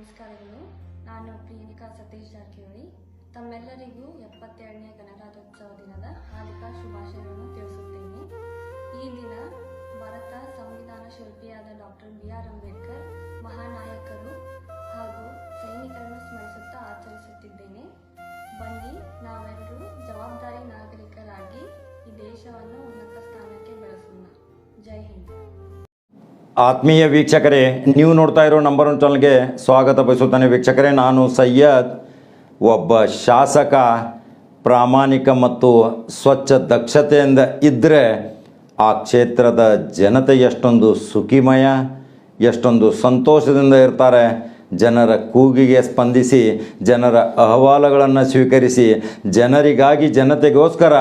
ನಮಸ್ಕಾರಗಳು. ನಾನು ಪ್ರಿಯನಿಕಾ ಸತೀಶ್ ಜಾರಕಿಹೊಳಿ. ತಮ್ಮೆಲ್ಲರಿಗೂ ಎಪ್ಪತ್ತೆರಡನೇ ಗಣರಾಜ್ಯೋತ್ಸವ ದಿನದ ಹಾರ್ದಿಕ ಶುಭಾಶಯಗಳನ್ನು ತಿಳಿಸುತ್ತೇನೆ. ಈ ದಿನ ಭಾರತ ಸಂವಿಧಾನ ಶಿಲ್ಪಿಯಾದ ಡಾಕ್ಟರ್ ಬಿ ಆರ್ ಅಂಬೇಡ್ಕರ್, ಮಹಾನಾಯಕರು ಹಾಗೂ ಸೈನಿಕರನ್ನು ಸ್ಮರಿಸುತ್ತಾ ಆತ್ಮೀಯ ವೀಕ್ಷಕರೇ, ನೀವು ನೋಡ್ತಾ ಇರೋ ನಂಬರ್ ಒನ್ ಚಾನಲ್ಗೆ ಸ್ವಾಗತ ಬಯಸುತ್ತಾನೆ ವೀಕ್ಷಕರೇ. ನಾನು ಸಯ್ಯದ್ ಒಬ್ಬ ಶಾಸಕ, ಪ್ರಾಮಾಣಿಕ ಮತ್ತು ಸ್ವಚ್ಛ ದಕ್ಷತೆಯಿಂದ ಇದ್ದರೆ ಆ ಕ್ಷೇತ್ರದ ಜನತೆ ಎಷ್ಟೊಂದು ಸುಖಿಮಯ, ಎಷ್ಟೊಂದು ಸಂತೋಷದಿಂದ ಇರ್ತಾರೆ. ಜನರ ಕೂಗಿಗೆ ಸ್ಪಂದಿಸಿ, ಜನರ ಅಹವಾಲುಗಳನ್ನು ಸ್ವೀಕರಿಸಿ, ಜನರಿಗಾಗಿ ಜನತೆಗೋಸ್ಕರ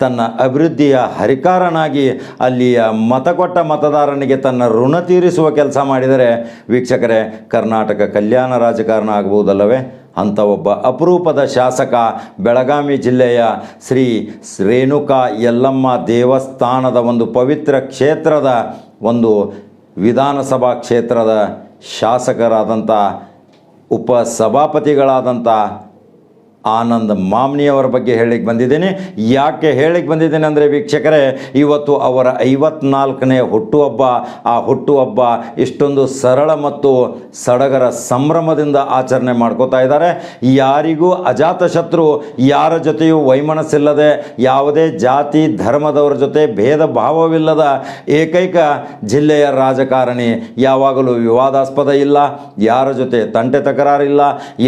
ತನ್ನ ಅಭಿವೃದ್ಧಿಯ ಹರಿಕಾರನಾಗಿ ಅಲ್ಲಿಯ ಮತ ಕೊಟ್ಟ ಮತದಾರನಿಗೆ ತನ್ನ ಋಣ ತೀರಿಸುವ ಕೆಲಸ ಮಾಡಿದರೆ, ವೀಕ್ಷಕರೇ, ಕರ್ನಾಟಕ ಕಲ್ಯಾಣ ರಾಜಕಾರಣ ಆಗ್ಬೋದಲ್ಲವೇ ಅಂಥ ಒಬ್ಬ ಅಪರೂಪದ ಶಾಸಕ ಬೆಳಗಾವಿ ಜಿಲ್ಲೆಯ ಶ್ರೀ ರೇಣುಕಾ ಯಲ್ಲಮ್ಮ ದೇವಸ್ಥಾನದ ಒಂದು ಪವಿತ್ರ ಕ್ಷೇತ್ರದ ಒಂದು ವಿಧಾನಸಭಾ ಕ್ಷೇತ್ರದ ಶಾಸಕರಾದಂಥ ಉಪಸಭಾಪತಿಗಳಾದಂಥ ಆನಂದ್ ಮಾಮ್ನಿಯವರ ಬಗ್ಗೆ ಹೇಳಿಕ್ಕೆ ಬಂದಿದ್ದೀನಿ. ಯಾಕೆ ಹೇಳಿಕ್ಕೆ ಬಂದಿದ್ದೀನಿ ಅಂದರೆ ವೀಕ್ಷಕರೇ, ಇವತ್ತು ಅವರ ಐವತ್ನಾಲ್ಕನೇ ಹುಟ್ಟುಹಬ್ಬ. ಆ ಹುಟ್ಟುಹಬ್ಬ ಇಷ್ಟೊಂದು ಸರಳ ಮತ್ತು ಸಡಗರ ಸಂಭ್ರಮದಿಂದ ಆಚರಣೆ ಮಾಡ್ಕೋತಾ ಇದ್ದಾರೆ. ಯಾರಿಗೂ ಅಜಾತಶತ್ರು ಯಾರ ಜೊತೆಯೂ ವೈಮನಸ್ಸಿಲ್ಲದೆ, ಯಾವುದೇ ಜಾತಿ, ಧರ್ಮದವರ ಜೊತೆ ಭೇದ ಭಾವವಿಲ್ಲದ ಏಕೈಕ ಜಿಲ್ಲೆಯ ರಾಜಕಾರಣಿ ಯಾವಾಗಲೂ ವಿವಾದಾಸ್ಪದ ಇಲ್ಲ. ಯಾರ ಜೊತೆ ತಂಟೆ ತಕರಾರಿಲ್ಲ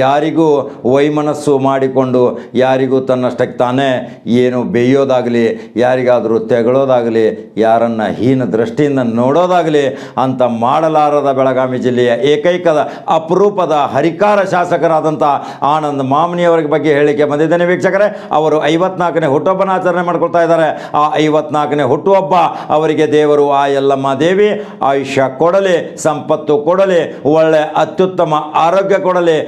ಯಾರಿಗೂ ವೈಮನಸ್ಸು ಮಾಡಿಕೊಂಡು ಯಾರಿಗೂ ತನ್ನಷ್ಟಕ್ಕೆ ತಾನೇ ಏನು ಬೇಯೋದಾಗಲಿ, ಯಾರಿಗಾದರೂ ತೆಗಳೋದಾಗಲಿ, ಯಾರನ್ನು ಹೀನ ದೃಷ್ಟಿಯಿಂದ ನೋಡೋದಾಗಲಿ ಅಂತ ಮಾಡಲಾರದ ಬೆಳಗಾವಿ ಜಿಲ್ಲೆಯ ಏಕೈಕದ ಅಪರೂಪದ ಹರಿಕಾರ ಶಾಸಕರಾದಂಥ ಆನಂದ್ ಮಾಮನಿಯವರ ಬಗ್ಗೆ ಹೇಳಿಕೆ ಬಂದಿದ್ದೇನೆ ವೀಕ್ಷಕರೇ. ಅವರು ಐವತ್ನಾಲ್ಕನೇ ಹುಟ್ಟುಹಬ್ಬನ ಆಚರಣೆ ಮಾಡ್ಕೊಳ್ತಾ ಇದ್ದಾರೆ. ಆ ಐವತ್ನಾಲ್ಕನೇ ಹುಟ್ಟುಹಬ್ಬ ಅವರಿಗೆ ದೇವರು ಆ ಎಲ್ಲಮ್ಮ ದೇವಿ, ಆಯುಷ್ಯ ಕೊಡಲಿ, ಸಂಪತ್ತು ಕೊಡಲಿ, ಒಳ್ಳೆ ಅತ್ಯುತ್ತಮ ಆರೋಗ್ಯ ಕೊಡಲಿ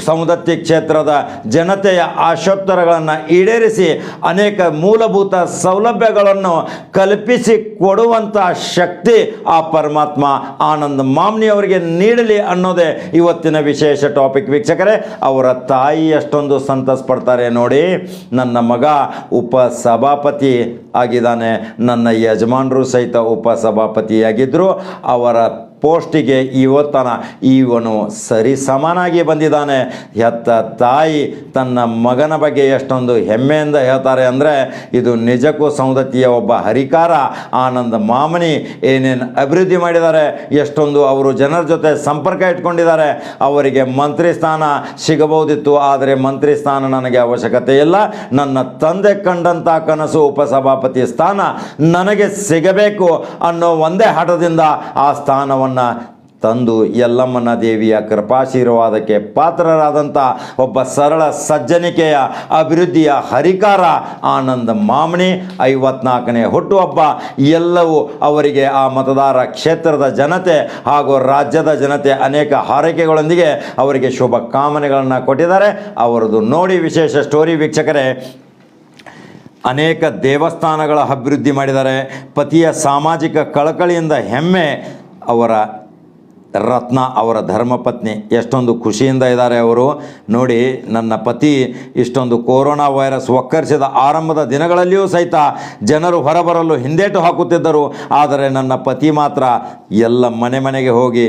ಸೌದತ್ತಿ ಕ್ಷೇತ್ರದ ಜನತೆಯ ಆಶೋತ್ತರಗಳನ್ನು ಈಡೇರಿಸಿ ಅನೇಕ ಮೂಲಭೂತ ಸೌಲಭ್ಯಗಳನ್ನು ಕಲ್ಪಿಸಿ ಕೊಡುವಂಥ ಶಕ್ತಿ ಆ ಪರಮಾತ್ಮ ಆನಂದ್ ಮಾಮ್ನಿ ಅವರಿಗೆ ನೀಡಲಿ ಅನ್ನೋದೇ ಇವತ್ತಿನ ವಿಶೇಷ ಟಾಪಿಕ್ ವೀಕ್ಷಕರೇ. ಅವರ ತಾಯಿ ಅಷ್ಟೊಂದು ಸಂತಸ ಪಡ್ತಾರೆ ನೋಡಿ. ನನ್ನ ಮಗ ಉಪಸಭಾಪತಿ ಆಗಿದ್ದಾನೆ. ನನ್ನ ಯಜಮಾನರು ಸಹಿತ ಉಪಸಭಾಪತಿಯಾಗಿದ್ದರು ಅವರ ಪೋಸ್ಟಿಗೆ ಇವತ್ತನ ಇವನು ಸರಿ ಸಮಾನಾಗಿ ಬಂದಿದ್ದಾನೆ. ಹೆತ್ತ ತಾಯಿ ತನ್ನ ಮಗನ ಬಗ್ಗೆ ಎಷ್ಟೊಂದು ಹೆಮ್ಮೆಯಿಂದ ಹೇಳ್ತಾರೆ ಅಂದರೆ, ಇದು ನಿಜಕ್ಕೂ ಸೌಂದತಿಯ ಒಬ್ಬ ಹರಿಕಾರ, ಆನಂದ ಮಾಮನಿ ಏನೇನು ಅಭಿವೃದ್ಧಿ ಮಾಡಿದ್ದಾರೆ, ಎಷ್ಟೊಂದು ಅವರು ಜನರ ಜೊತೆ ಸಂಪರ್ಕ ಇಟ್ಕೊಂಡಿದ್ದಾರೆ. ಅವರಿಗೆ ಮಂತ್ರಿ ಸ್ಥಾನ ಸಿಗಬಹುದಿತ್ತು, ಆದರೆ ಮಂತ್ರಿ ಸ್ಥಾನ ನನಗೆ ಅವಶ್ಯಕತೆ ಇಲ್ಲ. ನನ್ನ ತಂದೆ ಕಂಡಂಥ ಕನಸು ಉಪಸಭಾಪತಿ ಸ್ಥಾನ ನನಗೆ ಸಿಗಬೇಕು ಅನ್ನೋ ಒಂದೇ ಹಠದಿಂದ ಆ ಸ್ಥಾನವನ್ನು ತಂದು ಯಲ್ಲಮ್ಮನ ದೇವಿಯ ಕೃಪಾಶೀರ್ವಾದಕ್ಕೆ ಪಾತ್ರರಾದಂಥ ಒಬ್ಬ ಸರಳ ಸಜ್ಜನಿಕೆಯ ಅಭಿವೃದ್ಧಿಯ ಹರಿಕಾರ ಆನಂದ ಮಾಮಣಿ ಐವತ್ನಾಲ್ಕನೇ ಹುಟ್ಟುಹಬ್ಬ ಎಲ್ಲವೂ ಅವರಿಗೆ ಆ ಮತದಾರ ಕ್ಷೇತ್ರದ ಜನತೆ ಹಾಗೂ ರಾಜ್ಯದ ಜನತೆ ಅನೇಕ ಹಾರೈಕೆಗಳೊಂದಿಗೆ ಅವರಿಗೆ ಶುಭ ಕಾಮನೆಗಳನ್ನು ಕೊಟ್ಟಿದ್ದಾರೆ. ಅವರದು ನೋಡಿ ವಿಶೇಷ ಸ್ಟೋರಿ ವೀಕ್ಷಕರೇ, ಅನೇಕ ದೇವಸ್ಥಾನಗಳ ಅಭಿವೃದ್ಧಿ ಮಾಡಿದ್ದಾರೆ. ಪತಿಯ ಸಾಮಾಜಿಕ ಕಳಕಳಿಯಿಂದ ಹೆಮ್ಮೆ ಅವರ ರತ್ನ, ಅವರ ಧರ್ಮಪತ್ನಿ ಎಷ್ಟೊಂದು ಖುಷಿಯಿಂದ ಇದ್ದಾರೆ ಅವರು. ನೋಡಿ, ನನ್ನ ಪತಿ ಇಷ್ಟೊಂದು ಕೊರೋನಾ ವೈರಸ್ ಒಕ್ಕರಿಸಿದ ಆರಂಭದ ದಿನಗಳಲ್ಲಿಯೂ ಸಹಿತ ಜನರು ಹೊರಬರಲು ಹಿಂದೇಟು ಹಾಕುತ್ತಿದ್ದರು. ಆದರೆ ನನ್ನ ಪತಿ ಮಾತ್ರ ಎಲ್ಲ ಮನೆ ಮನೆಗೆ ಹೋಗಿ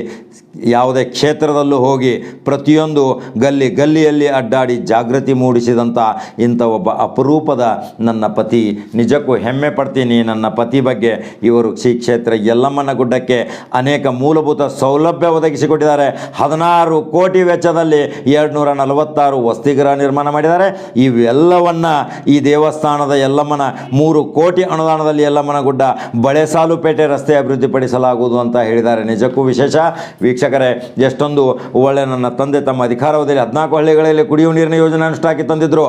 ಯಾವುದೇ ಕ್ಷೇತ್ರದಲ್ಲೂ ಹೋಗಿ ಪ್ರತಿಯೊಂದು ಗಲ್ಲಿ ಗಲ್ಲಿಯಲ್ಲಿ ಅಡ್ಡಾಡಿ ಜಾಗೃತಿ ಮೂಡಿಸಿದಂಥ ಇಂಥ ಒಬ್ಬ ಅಪರೂಪದ ನನ್ನ ಪತಿ. ನಿಜಕ್ಕೂ ಹೆಮ್ಮೆ ಪಡ್ತೀನಿ ನನ್ನ ಪತಿ ಬಗ್ಗೆ. ಇವರು ಶ್ರೀ ಕ್ಷೇತ್ರ ಯಲ್ಲಮ್ಮನ ಗುಡ್ಡಕ್ಕೆ ಅನೇಕ ಮೂಲಭೂತ ಸೌಲಭ್ಯ ಒದಗಿಸಿಕೊಟ್ಟಿದ್ದಾರೆ. ಹದಿನಾರು ಕೋಟಿ ವೆಚ್ಚದಲ್ಲಿ ಎರಡುನೂರ ನಲವತ್ತಾರು ವಸತಿಗೃಹ ನಿರ್ಮಾಣ ಮಾಡಿದ್ದಾರೆ. ಇವೆಲ್ಲವನ್ನು ಈ ದೇವಸ್ಥಾನದ ಯಲ್ಲಮ್ಮನ ಮೂರು ಕೋಟಿ ಅನುದಾನದಲ್ಲಿ ಯಲ್ಲಮ್ಮನ ಗುಡ್ಡ ಬಳೆಸಾಲುಪೇಟೆ ರಸ್ತೆ ಅಭಿವೃದ್ಧಿಪಡಿಸಲಾಗುವುದು ಅಂತ ಹೇಳಿದ್ದಾರೆ. ನಿಜಕ್ಕೂ ವಿಶೇಷ. ವೀಕ್ಷಕರೇ, ಎಷ್ಟೊಂದು ಒಳ್ಳೆ ನನ್ನ ತಂದೆ ತಮ್ಮ ಅಧಿಕಾರವಧಿಯಲ್ಲಿ ಹದಿನಾಲ್ಕು ಹಳ್ಳಿಗಳಲ್ಲಿ ಕುಡಿಯುವ ನೀರಿನ ಯೋಜನೆ ಅನುಷ್ಠಾನಕ್ಕೆ ತಂದಿದ್ದರು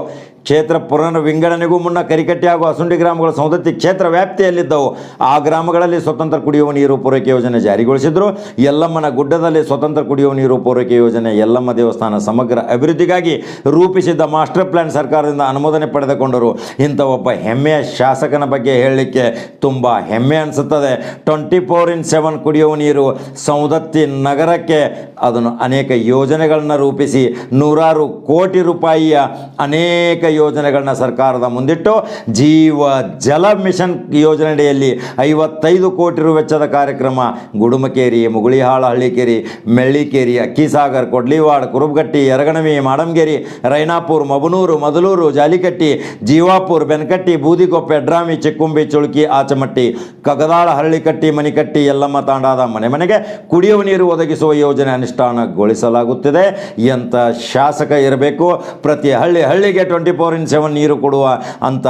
ಕ್ಷೇತ್ರ ಪುನರ್ ವಿಂಗಡಣೆಗೂ ಮುನ್ನ ಕರಿಕಟ್ಟಿ ಹಾಗೂ ಅಸುಂಡಿ ಗ್ರಾಮಗಳ ಸೌದತ್ತಿ ಕ್ಷೇತ್ರ ವ್ಯಾಪ್ತಿಯಲ್ಲಿದ್ದವು. ಆ ಗ್ರಾಮಗಳಲ್ಲಿ ಸ್ವತಂತ್ರ ಕುಡಿಯುವ ನೀರು ಪೂರೈಕೆ ಯೋಜನೆ ಜಾರಿಗೊಳಿಸಿದ್ರು. ಯಲ್ಲಮ್ಮನ ಗುಡ್ಡದಲ್ಲಿ ಸ್ವತಂತ್ರ ಕುಡಿಯುವ ನೀರು ಪೂರೈಕೆ ಯೋಜನೆ ಯಲ್ಲಮ್ಮ ದೇವಸ್ಥಾನ ಸಮಗ್ರ ಅಭಿವೃದ್ಧಿಗಾಗಿ ರೂಪಿಸಿದ್ದ ಮಾಸ್ಟರ್ ಪ್ಲಾನ್ ಸರ್ಕಾರದಿಂದ ಅನುಮೋದನೆ ಪಡೆದುಕೊಂಡರು. ಇಂಥ ಒಬ್ಬ ಹೆಮ್ಮೆಯ ಶಾಸಕನ ಬಗ್ಗೆ ಹೇಳಲಿಕ್ಕೆ ತುಂಬ ಹೆಮ್ಮೆ ಅನಿಸುತ್ತದೆ. ಟ್ವೆಂಟಿ ಫೋರ್ ಇನ್ ಸೆವೆನ್ ಕುಡಿಯುವ ನೀರು ಸೌದತ್ತಿ ನಗರ ನಗರಕ್ಕೆ ಅದನ್ನು ಅನೇಕ ಯೋಜನೆಗಳನ್ನ ರೂಪಿಸಿ ನೂರಾರು ಕೋಟಿ ರೂಪಾಯಿಯ ಅನೇಕ ಯೋಜನೆಗಳನ್ನ ಸರ್ಕಾರದ ಮುಂದಿಟ್ಟು ಜೀವ ಜಲ ಮಿಷನ್ ಯೋಜನೆಯಡಿಯಲ್ಲಿ ಐವತ್ತೈದು ಕೋಟಿ ರು ವೆಚ್ಚದ ಕಾರ್ಯಕ್ರಮ ಗುಡುಮಕೇರಿ, ಮುಗುಳಿಹಾಳ, ಹಳ್ಳಿಕೇರಿ, ಮೆಳ್ಳಿಕೇರಿ, ಅಕ್ಕಿಸಾಗರ್ ಕೊಡ್ಲಿವಾಡ್ ಕುರುಬಗಟ್ಟಿ ಯರಗಣವಿ ಮಾಡಂಗೇರಿ, ರೈನಾಪುರ್, ಮಬನೂರು, ಮದಲೂರು, ಜಾಲಿಕಟ್ಟಿ, ಜೀವಾಪುರ್, ಬೆನಕಟ್ಟಿ, ಬೂದಿಗೊಪ್ಪೆ ಡ್ರಾಮಿ ಚಿಕ್ಕುಂಬಿ, ಚುಳುಕಿ, ಆಚಮಟ್ಟಿ, ಕಗದಾಳ, ಹಳ್ಳಿಕಟ್ಟಿ, ಮನಿಕಟ್ಟಿ, ಯಲ್ಲಮ್ಮ ತಾಂಡಾದ ಮನೆ ಮನೆಗೆ ಕುಡಿಯುವ ನೀರು ಒದಗಿಸುವ ಯೋಜನೆ ಅನುಷ್ಠಾನಗೊಳಿಸಲಾಗುತ್ತಿದೆ. ಎಂಥ ಶಾಸಕ ಇರಬೇಕು? ಪ್ರತಿ ಹಳ್ಳಿ ಹಳ್ಳಿಗೆ ಟ್ವೆಂಟಿ ಫೋರ್ ಇನ್ ಸೆವೆನ್ ನೀರು ಕೊಡುವ ಅಂತ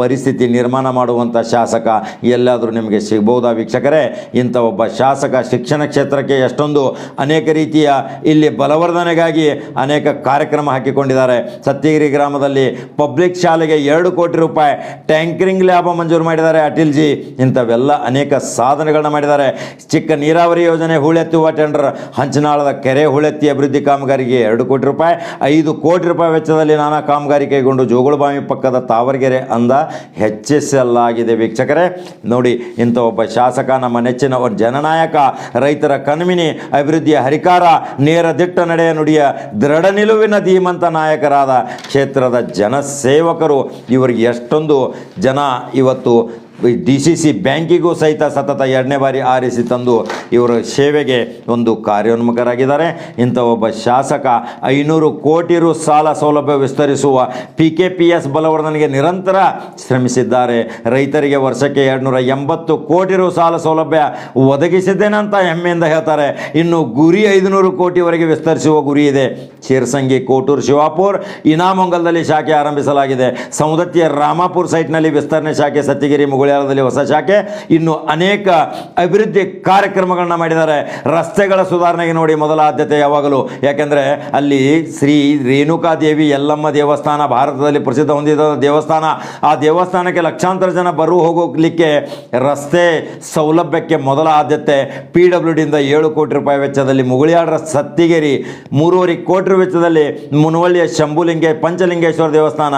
ಪರಿಸ್ಥಿತಿ ನಿರ್ಮಾಣ ಮಾಡುವಂಥ ಶಾಸಕ ಎಲ್ಲಾದರೂ ನಿಮಗೆ ಸಿಗ್ಬೋದಾ ವೀಕ್ಷಕರೇ? ಇಂಥ ಒಬ್ಬ ಶಾಸಕ ಶಿಕ್ಷಣ ಕ್ಷೇತ್ರಕ್ಕೆ ಎಷ್ಟೊಂದು ಅನೇಕ ರೀತಿಯ ಇಲ್ಲಿ ಬಲವರ್ಧನೆಗಾಗಿ ಅನೇಕ ಕಾರ್ಯಕ್ರಮ ಹಾಕಿಕೊಂಡಿದ್ದಾರೆ. ಸತ್ಯಗಿರಿ ಗ್ರಾಮದಲ್ಲಿ ಪಬ್ಲಿಕ್ ಶಾಲೆಗೆ ಎರಡು ಕೋಟಿ ರೂಪಾಯಿ ಟ್ಯಾಂಕರಿಂಗ್ ಲ್ಯಾಬ್ ಮಂಜೂರು ಮಾಡಿದ್ದಾರೆ ಅಟಲ್ಜಿ ಇಂಥವೆಲ್ಲ ಅನೇಕ ಸಾಧನೆಗಳನ್ನ ಮಾಡಿದ್ದಾರೆ. ಚಿಕ್ಕ ನೀರಾವರಿ ಯೋಜನೆ ಹೂಳೆತ್ತುವ ಟೆಂಡರ್, ಹಂಚನಾಳದ ಕೆರೆ ಹೂಳೆತ್ತಿ ಅಭಿವೃದ್ಧಿ ಕಾಮಗಾರಿಗೆ ಎರಡು ಕೋಟಿ ರೂಪಾಯಿ, ಐದು ಕೋಟಿ ರೂಪಾಯಿ ವೆಚ್ಚದಲ್ಲಿ ನಾನಾ ಕಾಮಗಾರಿ ಕೈಗೊಂಡು ಜೋಗುಳಬಾವಿ ಪಕ್ಕದ ತಾವರಗೆರೆ ಅಂದ ಹೆಚ್ಚಿಸಲಾಗಿದೆ ವೀಕ್ಷಕರೇ. ನೋಡಿ, ಇಂಥ ಒಬ್ಬ ಶಾಸಕ, ನಮ್ಮ ನೆಚ್ಚಿನ ಜನನಾಯಕ, ರೈತರ ಕಣ್ಮಿನಿ, ಅಭಿವೃದ್ಧಿಯ ಹರಿಕಾರ, ನೇರ ದಿಟ್ಟ ನಡೆಯ ನುಡಿಯ ದೃಢ ನಿಲುವಿನ ಧೀಮಂತ ನಾಯಕರಾದ ಕ್ಷೇತ್ರದ ಜನಸೇವಕರು. ಇವರಿಗೆ ಎಷ್ಟೊಂದು ಜನ ಇವತ್ತು ಡಿ ಸಿ ಸಿ ಬ್ಯಾಂಕಿಗೂ ಸಹಿತ ಸತತ ಎರಡನೇ ಬಾರಿ ಆರಿಸಿ ತಂದು ಇವರ ಸೇವೆಗೆ ಒಂದು ಕಾರ್ಯೋನ್ಮುಖರಾಗಿದ್ದಾರೆ. ಇಂಥ ಒಬ್ಬ ಶಾಸಕ ಐನೂರು ಕೋಟಿ ರು ಸಾಲ ಸೌಲಭ್ಯ ವಿಸ್ತರಿಸುವ ಪಿ ಕೆ ಪಿ ಎಸ್ ಬಲವರ್ಧನೆಗೆ ನಿರಂತರ ಶ್ರಮಿಸಿದ್ದಾರೆ. ರೈತರಿಗೆ ವರ್ಷಕ್ಕೆ ಎರಡುನೂರ ಎಂಬತ್ತು ಕೋಟಿ ರು ಸಾಲ ಸೌಲಭ್ಯ ಒದಗಿಸಿದ್ದೇನೆ ಅಂತ ಹೆಮ್ಮೆಯಿಂದ ಹೇಳ್ತಾರೆ. ಇನ್ನು ಗುರಿ ಐದುನೂರು ಕೋಟಿವರೆಗೆ ವಿಸ್ತರಿಸುವ ಗುರಿ ಇದೆ. ಶಿರ್ಸಂಗಿ ಕೋಟೂರು, ಶಿವಾಪುರ್, ಇನಾಮೊಂಗಲ್ದಲ್ಲಿ ಶಾಖೆ ಆರಂಭಿಸಲಾಗಿದೆ. ಸೌದತ್ತಿಯ ರಾಮಾಪುರ್ ಸೈಟ್ನಲ್ಲಿ ವಿಸ್ತರಣೆ ಶಾಖೆ ಸತ್ಯಗಿರಿ ಮುಗುಳ್ಯಾಲದಲ್ಲಿ ಹೊಸ ಶಾಖೆ. ಇನ್ನು ಅನೇಕ ಅಭಿವೃದ್ಧಿ ಕಾರ್ಯಕ್ರಮಗಳನ್ನ ಮಾಡಿದ್ದಾರೆ. ರಸ್ತೆಗಳ ಸುಧಾರಣೆಗೆ ನೋಡಿ ಮೊದಲ ಆದ್ಯತೆ ಯಾವಾಗಲೂ. ಯಾಕೆಂದರೆ ಅಲ್ಲಿ ಶ್ರೀ ರೇಣುಕಾದೇವಿ ಯಲ್ಲಮ್ಮ ದೇವಸ್ಥಾನ ಭಾರತದಲ್ಲಿ ಪ್ರಸಿದ್ಧ ಹೊಂದಿದ ದೇವಸ್ಥಾನ. ಆ ದೇವಸ್ಥಾನಕ್ಕೆ ಲಕ್ಷಾಂತರ ಜನ ಬರು ಹೋಗಲಿಕ್ಕೆ ರಸ್ತೆ ಸೌಲಭ್ಯಕ್ಕೆ ಮೊದಲ ಆದ್ಯತೆ. ಪಿ ಡಬ್ಲ್ಯೂ ಡಿಯಿಂದ ಏಳು ಕೋಟಿ ರೂಪಾಯಿ ವೆಚ್ಚದಲ್ಲಿ ಮುಗುಳಿಯಾಡ್ರ ಸತ್ತಿಗೆರಿ, ಮೂರುವರೆ ಕೋಟಿ ರು ವೆಚ್ಚದಲ್ಲಿ ಮುನವಳ್ಳಿಯ ಶಂಭುಲಿಂಗೆ, ಪಂಚಲಿಂಗೇಶ್ವರ ದೇವಸ್ಥಾನ,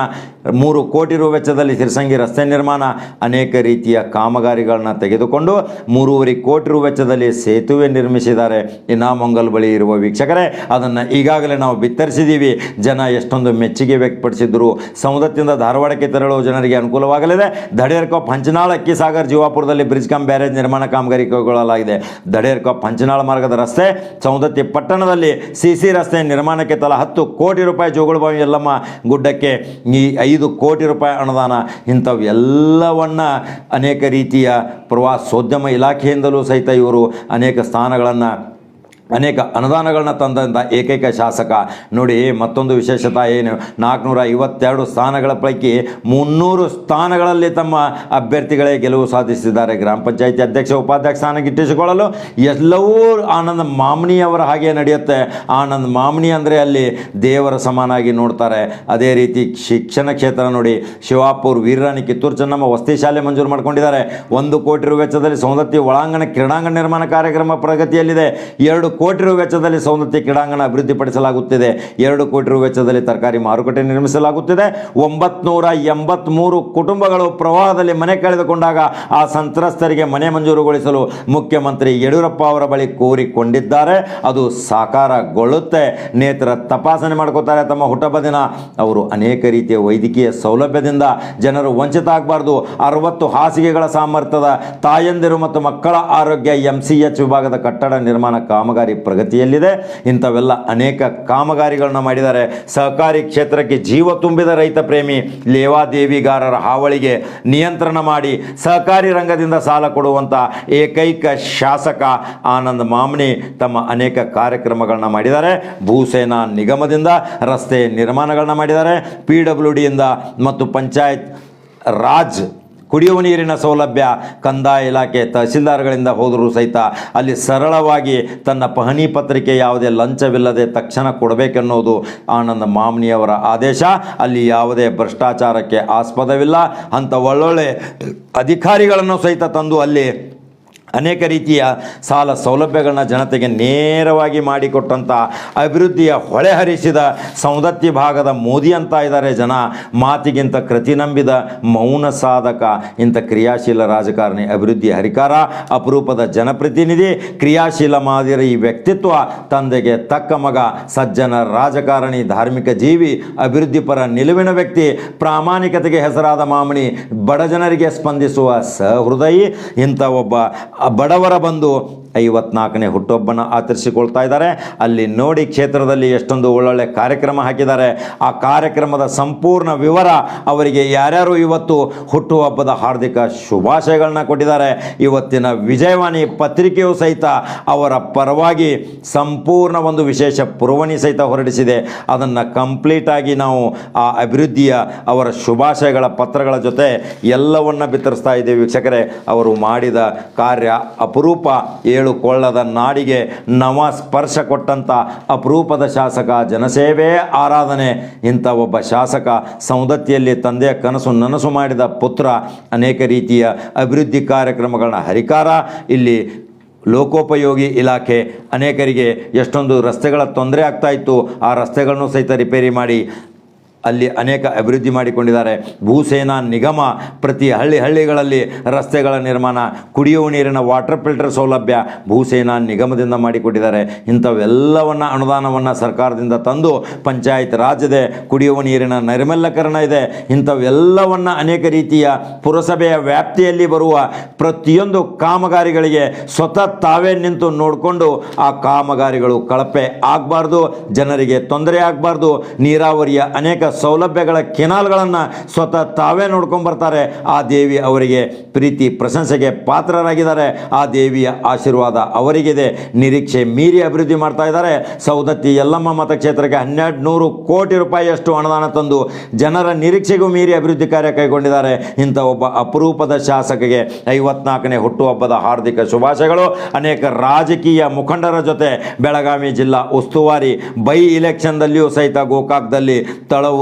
ಮೂರು ಕೋಟಿ ರು ವೆಚ್ಚದಲ್ಲಿ ಸಿರಸಂಗಿ ರಸ್ತೆ ನಿರ್ಮಾಣ. ಅನೇಕ ರೀತಿಯ ಕಾಮಗಾರಿಗಳನ್ನ ತೆಗೆದುಕೊಂಡು ಮೂರುವರೆ ಕೋಟಿ ರು ವೆಚ್ಚದಲ್ಲಿ ಸೇತುವೆ ನಿರ್ಮಿಸಿದ್ದಾರೆ. ಇನಾಮೊಂಗಲ್ ಬಳಿ ಇರುವ ವೀಕ್ಷಕರೇ, ಅದನ್ನು ಈಗಾಗಲೇ ನಾವು ಬಿತ್ತರಿಸಿದ್ದೀವಿ. ಜನ ಎಷ್ಟೊಂದು ಮೆಚ್ಚುಗೆ ವ್ಯಕ್ತಪಡಿಸಿದ್ರು. ಸೌದತ್ತಿಂದ ಧಾರವಾಡಕ್ಕೆ ತೆರಳುವ ಜನರಿಗೆ ಅನುಕೂಲವಾಗಲಿದೆ. ದಡೇರ್ಕೊಪ್ ಹಂಚನಾಳ ಅಕ್ಕಿಸಾಗರ್ ಜೀವಾಪುರದಲ್ಲಿ ಬ್ರಿಡ್ಜ್ ಕಂ ಬ್ಯಾರೇಜ್ ನಿರ್ಮಾಣ ಕಾಮಗಾರಿ ಕೈಗೊಳ್ಳಲಾಗಿದೆ. ಪಂಚನಾಳ ಮಾರ್ಗದ ರಸ್ತೆ ಸೌದತ್ತಿ ಪಟ್ಟಣದಲ್ಲಿ ಸಿ ಸಿ ರಸ್ತೆ ನಿರ್ಮಾಣಕ್ಕೆ ತಲಾ ಹತ್ತು ಕೋಟಿ ರೂಪಾಯಿ ಜೋಗುಳಬಾವಿ ಯಲ್ಲಮ್ಮ ಗುಡ್ಡಕ್ಕೆ ಈ ಐದು ಕೋಟಿ ರೂಪಾಯಿ ಅನುದಾನ. ಇಂಥವೆಲ್ಲವನ್ನ ಅನೇಕ ರೀತಿಯ ಪ್ರವಾಸೋದ್ಯಮ ಇಲಾಖೆಯಿಂದಲೂ ಸಹಿತ ಇವರು ಅನೇಕ ಸ್ಥಾನಗಳನ್ನು ಅನೇಕ ಅನುದಾನಗಳನ್ನ ತಂದಂಥ ಏಕೈಕ ಶಾಸಕ. ನೋಡಿ, ಮತ್ತೊಂದು ವಿಶೇಷತೆ ಏನು? ನಾಲ್ಕುನೂರ ಐವತ್ತೆರಡು ಸ್ಥಾನಗಳ ಪೈಕಿ ಮುನ್ನೂರು ಸ್ಥಾನಗಳಲ್ಲಿ ತಮ್ಮ ಅಭ್ಯರ್ಥಿಗಳೇ ಗೆಲುವು ಸಾಧಿಸಿದ್ದಾರೆ. ಗ್ರಾಮ ಪಂಚಾಯಿತಿ ಅಧ್ಯಕ್ಷ, ಉಪಾಧ್ಯಕ್ಷ ಸ್ಥಾನ ಗಿಟ್ಟಿಸಿಕೊಳ್ಳಲು ಎಲ್ಲವೂ ಆನಂದ್ ಮಾಮ್ನಿಯವರ ಹಾಗೆ ನಡೆಯುತ್ತೆ. ಆನಂದ್ ಮಾಮ್ನಿ ಅಂದರೆ ಅಲ್ಲಿ ದೇವರ ಸಮಾನಾಗಿ ನೋಡ್ತಾರೆ. ಅದೇ ರೀತಿ ಶಿಕ್ಷಣ ಕ್ಷೇತ್ರ ನೋಡಿ, ಶಿವಾಪುರ್, ವೀರರಾಣಿ ಕಿತ್ತೂರು ಚೆನ್ನಮ್ಮ ವಸತಿ ಶಾಲೆ ಮಂಜೂರು ಮಾಡ್ಕೊಂಡಿದ್ದಾರೆ. ಒಂದು ಕೋಟಿ ರೂಪಾಯಿ ವೆಚ್ಚದಲ್ಲಿ ಸೌಂದತಿ ಒಳಾಂಗಣ ಕ್ರೀಡಾಂಗಣ ನಿರ್ಮಾಣ ಕಾರ್ಯಕ್ರಮ ಪ್ರಗತಿಯಲ್ಲಿದೆ. ಎರಡು ಕೋಟಿ ರು ವೆಚ್ಚದಲ್ಲಿ ಸೌಂದರ್ಯ ಕ್ರೀಡಾಂಗಣ ಅಭಿವೃದ್ಧಿಪಡಿಸಲಾಗುತ್ತಿದೆ ಎರಡು ಕೋಟಿ ರು ವೆಚ್ಚದಲ್ಲಿ ತರಕಾರಿ ಮಾರುಕಟ್ಟೆ ನಿರ್ಮಿಸಲಾಗುತ್ತಿದೆ. ಒಂಬತ್ನೂರ ಎಂಬತ್ಮೂರು ಕುಟುಂಬಗಳು ಪ್ರವಾಹದಲ್ಲಿ ಮನೆ ಕಳೆದುಕೊಂಡಾಗ ಆ ಸಂತ್ರಸ್ತರಿಗೆ ಮನೆ ಮಂಜೂರುಗೊಳಿಸಲು ಮುಖ್ಯಮಂತ್ರಿ ಯಡಿಯೂರಪ್ಪ ಅವರ ಬಳಿ ಕೋರಿಕೊಂಡಿದ್ದಾರೆ. ಅದು ಸಾಕಾರಗೊಳ್ಳುತ್ತೆ. ನೇತ್ರ ತಪಾಸಣೆ ಮಾಡ್ಕೋತಾರೆ ತಮ್ಮ ಹುಟ್ಟಬ ದಿನ ಅವರು ಅನೇಕ ರೀತಿಯ ವೈದ್ಯಕೀಯ ಸೌಲಭ್ಯದಿಂದ ಜನರು ವಂಚಿತ ಆಗಬಾರ್ದು. ಅರವತ್ತು ಹಾಸಿಗೆಗಳ ಸಾಮರ್ಥ್ಯದ ತಾಯಂದಿರು ಮತ್ತು ಮಕ್ಕಳ ಆರೋಗ್ಯ ಎಂ ಸಿ ಎಚ್ ವಿಭಾಗದ ಕಟ್ಟಡ ನಿರ್ಮಾಣ ಕಾಮಗಾರಿ ಪ್ರಗತಿಯಲ್ಲಿದೆ. ಇಂಥವೆಲ್ಲ ಅನೇಕ ಕಾಮಗಾರಿಗಳನ್ನ ಮಾಡಿದ್ದಾರೆ. ಸಹಕಾರಿ ಕ್ಷೇತ್ರಕ್ಕೆ ಜೀವ ತುಂಬಿದ ರೈತ ಪ್ರೇಮಿ ಲೇವಾದೇವಿಗಾರರ ಹಾವಳಿಗೆ ನಿಯಂತ್ರಣ ಮಾಡಿ ಸಹಕಾರಿ ರಂಗದಿಂದ ಸಾಲ ಕೊಡುವಂಥ ಏಕೈಕ ಶಾಸಕ ಆನಂದ್ ಮಾಮ್ನಿ ತಮ್ಮ ಅನೇಕ ಕಾರ್ಯಕ್ರಮಗಳನ್ನ ಮಾಡಿದ್ದಾರೆ. ಭೂಸೇನಾ ನಿಗಮದಿಂದ ರಸ್ತೆ ನಿರ್ಮಾಣಗಳನ್ನ ಮಾಡಿದ್ದಾರೆ. ಪಿ ಡಬ್ಲ್ಯೂ ಮತ್ತು ಪಂಚಾಯತ್ ರಾಜ್ ಕುಡಿಯುವ ನೀರಿನ ಸೌಲಭ್ಯ ಕಂದಾಯ ಇಲಾಖೆ ತಹಸೀಲ್ದಾರ್ಗಳಿಂದ ಹೋದರೂ ಸಹಿತ ಅಲ್ಲಿ ಸರಳವಾಗಿ ತನ್ನ ಪಹಣಿ ಪತ್ರಿಕೆ ಯಾವುದೇ ಲಂಚವಿಲ್ಲದೆ ತಕ್ಷಣ ಕೊಡಬೇಕೆನ್ನುವುದು ಆನಂದ ಮಾಮನಿಯವರ ಆದೇಶ. ಅಲ್ಲಿ ಯಾವುದೇ ಭ್ರಷ್ಟಾಚಾರಕ್ಕೆ ಆಸ್ಪದವಿಲ್ಲ. ಅಂಥ ಒಳ್ಳೊಳ್ಳೆ ಅಧಿಕಾರಿಗಳನ್ನು ಸಹಿತ ತಂದು ಅಲ್ಲಿ ಅನೇಕ ರೀತಿಯ ಸಾಲ ಸೌಲಭ್ಯಗಳನ್ನ ಜನತೆಗೆ ನೇರವಾಗಿ ಮಾಡಿಕೊಟ್ಟಂಥ ಅಭಿವೃದ್ಧಿಯ ಹೊಳೆ ಹರಿಸಿದ ಸೌಂದತ್ಯ ಭಾಗದ ಮೋದಿ ಅಂತ ಇದ್ದಾರೆ ಜನ. ಮಾತಿಗಿಂತ ಕೃತಿ ನಂಬಿದ ಮೌನ ಸಾಧಕ, ಇಂಥ ಕ್ರಿಯಾಶೀಲ ರಾಜಕಾರಣಿ ಅಭಿವೃದ್ಧಿ ಹರಿಕಾರ, ಅಪರೂಪದ ಜನಪ್ರತಿನಿಧಿ, ಕ್ರಿಯಾಶೀಲ ಮಾದರಿ ಈ ವ್ಯಕ್ತಿತ್ವ, ತಂದೆಗೆ ತಕ್ಕ ಮಗ, ಸಜ್ಜನ ರಾಜಕಾರಣಿ, ಧಾರ್ಮಿಕ ಜೀವಿ ಅಭಿವೃದ್ಧಿಪರ ನಿಲುವಿನ ವ್ಯಕ್ತಿ, ಪ್ರಾಮಾಣಿಕತೆಗೆ ಹೆಸರಾದ ಮಾಮಣಿ, ಬಡ ಜನರಿಗೆ ಸ್ಪಂದಿಸುವ ಸಹೃದಯಿ, ಇಂಥ ಒಬ್ಬ ಬಡವರ ಬಂದು ಐವತ್ನಾಲ್ಕನೇ ಹುಟ್ಟೊಬ್ಬನ ಆಚರಿಸಿಕೊಳ್ತಾ ಇದ್ದಾರೆ. ಅಲ್ಲಿ ನೋಡಿ ಕ್ಷೇತ್ರದಲ್ಲಿ ಎಷ್ಟೊಂದು ಒಳ್ಳೊಳ್ಳೆ ಕಾರ್ಯಕ್ರಮ ಹಾಕಿದ್ದಾರೆ. ಆ ಕಾರ್ಯಕ್ರಮದ ಸಂಪೂರ್ಣ ವಿವರ ಅವರಿಗೆ ಯಾರ್ಯಾರು ಇವತ್ತು ಹುಟ್ಟುಹಬ್ಬದ ಹಾರ್ದಿಕ ಶುಭಾಶಯಗಳನ್ನ ಕೊಟ್ಟಿದ್ದಾರೆ. ಇವತ್ತಿನ ವಿಜಯವಾಣಿ ಪತ್ರಿಕೆಯು ಸಹಿತ ಅವರ ಪರವಾಗಿ ಸಂಪೂರ್ಣ ಒಂದು ವಿಶೇಷ ಪುರವಣಿ ಸಹಿತ ಹೊರಡಿಸಿದೆ. ಅದನ್ನು ಕಂಪ್ಲೀಟಾಗಿ ನಾವು ಆ ಅಭಿವೃದ್ಧಿಯ ಅವರ ಶುಭಾಶಯಗಳ ಪತ್ರಗಳ ಜೊತೆ ಎಲ್ಲವನ್ನ ಬಿತ್ತರಿಸ್ತಾ ಇದ್ದೀವಿ. ವೀಕ್ಷಕರೇ, ಅವರು ಮಾಡಿದ ಕಾರ್ಯ ಅಪರೂಪ. ಏಳು ಕೊಳ್ಳದ ನಾಡಿಗೆ ನವ ಸ್ಪರ್ಶ ಕೊಟ್ಟಂಥ ಅಪರೂಪದ ಶಾಸಕ, ಜನಸೇವೆ ಆರಾಧನೆ. ಇಂಥ ಒಬ್ಬ ಶಾಸಕ ಸೌಂದತ್ತಿಯಲ್ಲಿ ತಂದೆಯ ಕನಸು ನನಸು ಮಾಡಿದ ಪುತ್ರ ಅನೇಕ ರೀತಿಯ ಅಭಿವೃದ್ಧಿ ಕಾರ್ಯಕ್ರಮಗಳನ್ನ ಹರಿಕಾರ. ಇಲ್ಲಿ ಲೋಕೋಪಯೋಗಿ ಇಲಾಖೆ ಅನೇಕರಿಗೆ ಎಷ್ಟೊಂದು ರಸ್ತೆಗಳ ತೊಂದರೆ ಆಗ್ತಾ ಇತ್ತು. ಆ ರಸ್ತೆಗಳನ್ನು ಸಹಿತ ರಿಪೇರಿ ಮಾಡಿ ಅಲ್ಲಿ ಅನೇಕ ಅಭಿವೃದ್ಧಿ ಮಾಡಿಕೊಂಡಿದ್ದಾರೆ. ಭೂಸೇನಾ ನಿಗಮ ಪ್ರತಿ ಹಳ್ಳಿ ಹಳ್ಳಿಗಳಲ್ಲಿ ರಸ್ತೆಗಳ ನಿರ್ಮಾಣ, ಕುಡಿಯುವ ನೀರಿನ ವಾಟರ್ ಫಿಲ್ಟರ್ ಸೌಲಭ್ಯ ಭೂಸೇನಾ ನಿಗಮದಿಂದ ಮಾಡಿಕೊಟ್ಟಿದ್ದಾರೆ. ಇಂಥವೆಲ್ಲವನ್ನು ಅನುದಾನವನ್ನು ಸರ್ಕಾರದಿಂದ ತಂದು ಪಂಚಾಯತ್ ರಾಜ್ಯದ ಕುಡಿಯುವ ನೀರಿನ ನೈರ್ಮಲ್ಯಕರಣ ಇದೆ. ಇಂಥವೆಲ್ಲವನ್ನು ಅನೇಕ ರೀತಿಯ ಪುರಸಭೆಯ ವ್ಯಾಪ್ತಿಯಲ್ಲಿ ಬರುವ ಪ್ರತಿಯೊಂದು ಕಾಮಗಾರಿಗಳಿಗೆ ಸ್ವತಃ ತಾವೇ ನಿಂತು ನೋಡಿಕೊಂಡು ಆ ಕಾಮಗಾರಿಗಳು ಕಳಪೆ ಆಗಬಾರ್ದು, ಜನರಿಗೆ ತೊಂದರೆ ಆಗಬಾರ್ದು, ನೀರಾವರಿಯ ಅನೇಕ ಸೌಲಭ್ಯಗಳ ಕೆನಾಲ್ಗಳನ್ನು ಸ್ವತಃ ತಾವೇ ನೋಡ್ಕೊಂಬರ್ತಾರೆ. ಆ ದೇವಿ ಅವರಿಗೆ ಪ್ರೀತಿ ಪ್ರಶಂಸೆಗೆ ಪಾತ್ರರಾಗಿದ್ದಾರೆ. ಆ ದೇವಿಯ ಆಶೀರ್ವಾದ ಅವರಿಗಿದೆ. ನಿರೀಕ್ಷೆ ಮೀರಿ ಅಭಿವೃದ್ಧಿ ಮಾಡ್ತಾ ಇದ್ದಾರೆ. ಸೌದತ್ತಿ ಯಲ್ಲಮ್ಮ ಮತಕ್ಷೇತ್ರಕ್ಕೆ ಹನ್ನೆರಡು ನೂರು ಕೋಟಿ ರೂಪಾಯಿಯಷ್ಟು ಅನುದಾನ ತಂದು ಜನರ ನಿರೀಕ್ಷೆಗೂ ಮೀರಿ ಅಭಿವೃದ್ಧಿ ಕಾರ್ಯ ಕೈಗೊಂಡಿದ್ದಾರೆ. ಇಂಥ ಒಬ್ಬ ಅಪರೂಪದ ಶಾಸಕಗೆ ಐವತ್ನಾಲ್ಕನೇ ಹುಟ್ಟುಹಬ್ಬದ ಹಾರ್ದಿಕ ಶುಭಾಶಯಗಳು. ಅನೇಕ ರಾಜಕೀಯ ಮುಖಂಡರ ಜೊತೆ ಬೆಳಗಾವಿ ಜಿಲ್ಲಾ ಉಸ್ತುವಾರಿ ಬೈ ಇಲೆಕ್ಷನ್ದಲ್ಲಿಯೂ ಸಹಿತ ಗೋಕಾಕ್ದಲ್ಲಿ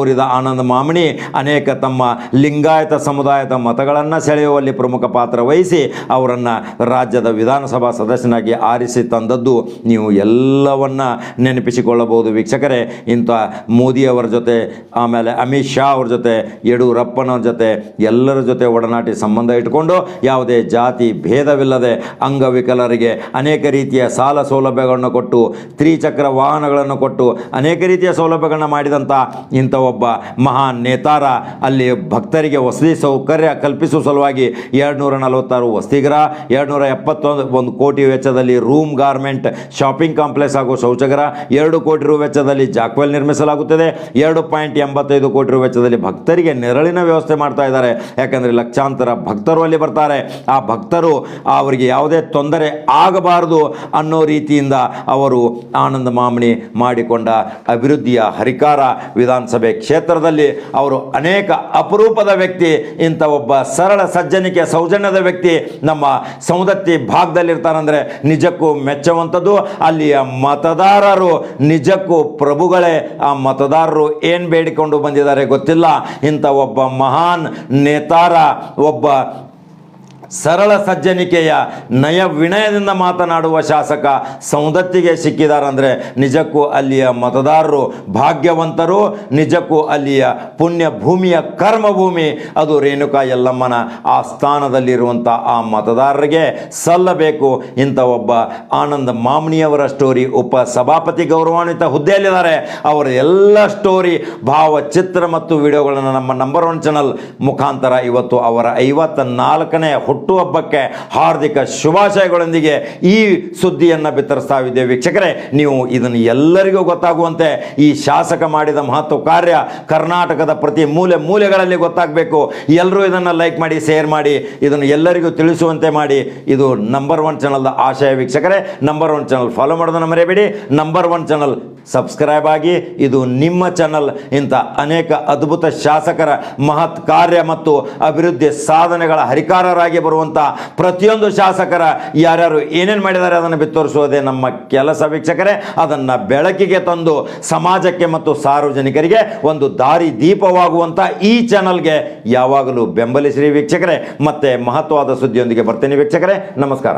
ತಳವೂರಿದ ಆನಂದ ಮಾಮಣಿ ಅನೇಕ ತಮ್ಮ ಲಿಂಗಾಯತ ಸಮುದಾಯದ ಮತಗಳನ್ನು ಸೆಳೆಯುವಲ್ಲಿ ಪ್ರಮುಖ ಪಾತ್ರ ವಹಿಸಿ ಅವರನ್ನು ರಾಜ್ಯದ ವಿಧಾನಸಭಾ ಸದಸ್ಯನಾಗಿ ಆರಿಸಿ ತಂದದ್ದು ನೀವು ಎಲ್ಲವನ್ನ ನೆನಪಿಸಿಕೊಳ್ಳಬಹುದು. ವೀಕ್ಷಕರೇ, ಇಂಥ ಮೋದಿಯವರ ಜೊತೆ, ಆಮೇಲೆ ಅಮಿತ್ ಶಾ ಅವ್ರ ಜೊತೆ ಯಡಿಯೂರಪ್ಪನವ್ರ ಜೊತೆ ಎಲ್ಲರ ಜೊತೆ ಒಡನಾಟಿ ಸಂಬಂಧ ಇಟ್ಟುಕೊಂಡು ಯಾವುದೇ ಜಾತಿ ಭೇದವಿಲ್ಲದೆ ಅಂಗವಿಕಲರಿಗೆ ಅನೇಕ ರೀತಿಯ ಸಾಲ ಸೌಲಭ್ಯಗಳನ್ನು ಕೊಟ್ಟು, ತ್ರಿಚಕ್ರ ವಾಹನಗಳನ್ನು ಕೊಟ್ಟು, ಅನೇಕ ರೀತಿಯ ಸೌಲಭ್ಯಗಳನ್ನು ಮಾಡಿದಂಥ ಇಂಥ ಒಬ್ಬ ಮಹಾನ್ ನೇತಾರ, ಅಲ್ಲಿ ಭಕ್ತರಿಗೆ ವಸತಿ ಸೌಕರ್ಯ ಕಲ್ಪಿಸುವ ಸಲುವಾಗಿ ಎರಡುನೂರ ನಲವತ್ತಾರು ವಸತಿಗೃಹ ಎರಡುನೂರ ಎಪ್ಪತ್ತೊಂದು ಒಂದು ಕೋಟಿ ವೆಚ್ಚದಲ್ಲಿ ರೂಮ್ ಗಾರ್ಮೆಂಟ್, ಶಾಪಿಂಗ್ ಕಾಂಪ್ಲೆಕ್ಸ್ ಹಾಗೂ ಶೌಚಗರ, ಎರಡು ಕೋಟಿ ರೂ ವೆಚ್ಚದಲ್ಲಿ ಜಾಕ್ವೆಲ್ ನಿರ್ಮಿಸಲಾಗುತ್ತದೆ, ಎರಡು ಪಾಯಿಂಟ್ ಎಂಬತ್ತೈದು ಕೋಟಿ ರೂ ವೆಚ್ಚದಲ್ಲಿ ಭಕ್ತರಿಗೆ ನೆರಳಿನ ವ್ಯವಸ್ಥೆ ಮಾಡ್ತಾ ಇದ್ದಾರೆ. ಯಾಕಂದರೆ ಲಕ್ಷಾಂತರ ಭಕ್ತರು ಅಲ್ಲಿ ಬರ್ತಾರೆ. ಆ ಭಕ್ತರು ಅವರಿಗೆ ಯಾವುದೇ ತೊಂದರೆ ಆಗಬಾರದು ಅನ್ನೋ ರೀತಿಯಿಂದ ಅವರು ಆನಂದ ಮಾಮಣಿ ಮಾಡಿಕೊಂಡ ಅಭಿವೃದ್ಧಿಯ ಹರಿಕಾರ ವಿಧಾನಸಭೆ ಕ್ಷೇತ್ರದಲ್ಲಿ ಅವರು ಅನೇಕ ಅಪರೂಪದ ವ್ಯಕ್ತಿ, ಇಂಥ ಒಬ್ಬ ಸರಳ ಸಜ್ಜನಿಕೆ ಸೌಜನ್ಯದ ವ್ಯಕ್ತಿ ನಮ್ಮ ಸೌದತ್ತಿ ಭಾಗದಲ್ಲಿರ್ತಾರಂದರೆ ನಿಜಕ್ಕೂ ಮೆಚ್ಚುವಂಥದ್ದು. ಅಲ್ಲಿಯ ಮತದಾರರು ನಿಜಕ್ಕೂ ಪ್ರಭುಗಳೇ. ಆ ಮತದಾರರು ಏನು ಬೇಡಿಕೊಂಡು ಬಂದಿದ್ದಾರೆ ಗೊತ್ತಿಲ್ಲ. ಇಂಥ ಒಬ್ಬ ಮಹಾನ್ ನೇತಾರ, ಒಬ್ಬ ಸರಳ ಸಜ್ಜನಿಕೆಯ ನಯ ವಿನಯದಿಂದ ಮಾತನಾಡುವ ಶಾಸಕ ಸೌದತ್ತಿಗೆ ಸಿಕ್ಕಿದಾರಂದರೆ ನಿಜಕ್ಕೂ ಅಲ್ಲಿಯ ಮತದಾರರು ಭಾಗ್ಯವಂತರು, ನಿಜಕ್ಕೂ ಅಲ್ಲಿಯ ಪುಣ್ಯ ಭೂಮಿಯ ಕರ್ಮಭೂಮಿ. ಅದು ರೇಣುಕಾ ಯಲ್ಲಮ್ಮನ ಆ ಸ್ಥಾನದಲ್ಲಿರುವಂಥ ಆ ಮತದಾರರಿಗೆ ಸಲ್ಲಬೇಕು. ಇಂಥ ಒಬ್ಬ ಆನಂದ ಮಾಮನಿಯವರ ಸ್ಟೋರಿ ಉಪ ಸಭಾಪತಿ ಗೌರವಾನ್ವಿತ ಹುದ್ದೆಯಲ್ಲಿದ್ದಾರೆ. ಅವರ ಎಲ್ಲ ಸ್ಟೋರಿ, ಭಾವಚಿತ್ರ ಮತ್ತು ವಿಡಿಯೋಗಳನ್ನು ನಮ್ಮ ನಂಬರ್ ಒನ್ ಚಾನಲ್ ಮುಖಾಂತರ ಇವತ್ತು ಅವರ ಐವತ್ತ ನಾಲ್ಕನೇ ಹುಟ್ಟುಹಬ್ಬಕ್ಕೆ ಹಾರ್ದಿಕ ಶುಭಾಶಯಗಳೊಂದಿಗೆ ಈ ಸುದ್ದಿಯನ್ನು ಬಿತ್ತರಿಸ್ತಾ ಇದ್ದೇವೆ. ವೀಕ್ಷಕರೇ, ನೀವು ಇದನ್ನು ಎಲ್ಲರಿಗೂ ಗೊತ್ತಾಗುವಂತೆ ಈ ಶಾಸಕ ಮಾಡಿದ ಮಹತ್ವ ಕಾರ್ಯ ಕರ್ನಾಟಕದ ಪ್ರತಿ ಮೂಲೆ ಮೂಲೆಗಳಲ್ಲಿ ಗೊತ್ತಾಗಬೇಕು. ಎಲ್ಲರೂ ಇದನ್ನು ಲೈಕ್ ಮಾಡಿ, ಶೇರ್ ಮಾಡಿ, ಇದನ್ನು ಎಲ್ಲರಿಗೂ ತಿಳಿಸುವಂತೆ ಮಾಡಿ. ಇದು ನಂಬರ್ ಒನ್ ಚಾನಲ್ದ ಆಶಯ ವೀಕ್ಷಕರೇ. ನಂಬರ್ ಒನ್ ಚಾನಲ್ ಫಾಲೋ ಮಾಡೋದನ್ನು ಮರೆಯಬೇಡಿ. ನಂಬರ್ ಒನ್ ಚಾನಲ್ ಸಬ್ಸ್ಕ್ರೈಬ್ ಆಗಿ, ಇದು ನಿಮ್ಮ ಚಾನಲ್ ಇಂಥ ಅನೇಕ ಅದ್ಭುತ ಶಾಸಕರ ಮಹತ್ ಕಾರ್ಯ ಮತ್ತು ಅಭಿವೃದ್ಧಿ ಸಾಧನೆಗಳ ಹರಿಕಾರರಾಗಿ ಬರುವಂಥ ಪ್ರತಿಯೊಂದು ಶಾಸಕರ ಯಾರ್ಯಾರು ಏನೇನು ಮಾಡಿದ್ದಾರೆ ಅದನ್ನು ಬಿತ್ತೋರಿಸುವುದೇ ನಮ್ಮ ಕೆಲಸ ವೀಕ್ಷಕರೇ. ಅದನ್ನು ಬೆಳಕಿಗೆ ತಂದು ಸಮಾಜಕ್ಕೆ ಮತ್ತು ಸಾರ್ವಜನಿಕರಿಗೆ ಒಂದು ದಾರಿ ದೀಪವಾಗುವಂಥ ಈ ಚಾನಲ್ಗೆ ಯಾವಾಗಲೂ ಬೆಂಬಲಿಸಿರಿ ವೀಕ್ಷಕರೇ. ಮತ್ತೆ ಮಹತ್ವವಾದ ಸುದ್ದಿಯೊಂದಿಗೆ ಬರ್ತೇನೆ ವೀಕ್ಷಕರೇ. ನಮಸ್ಕಾರ.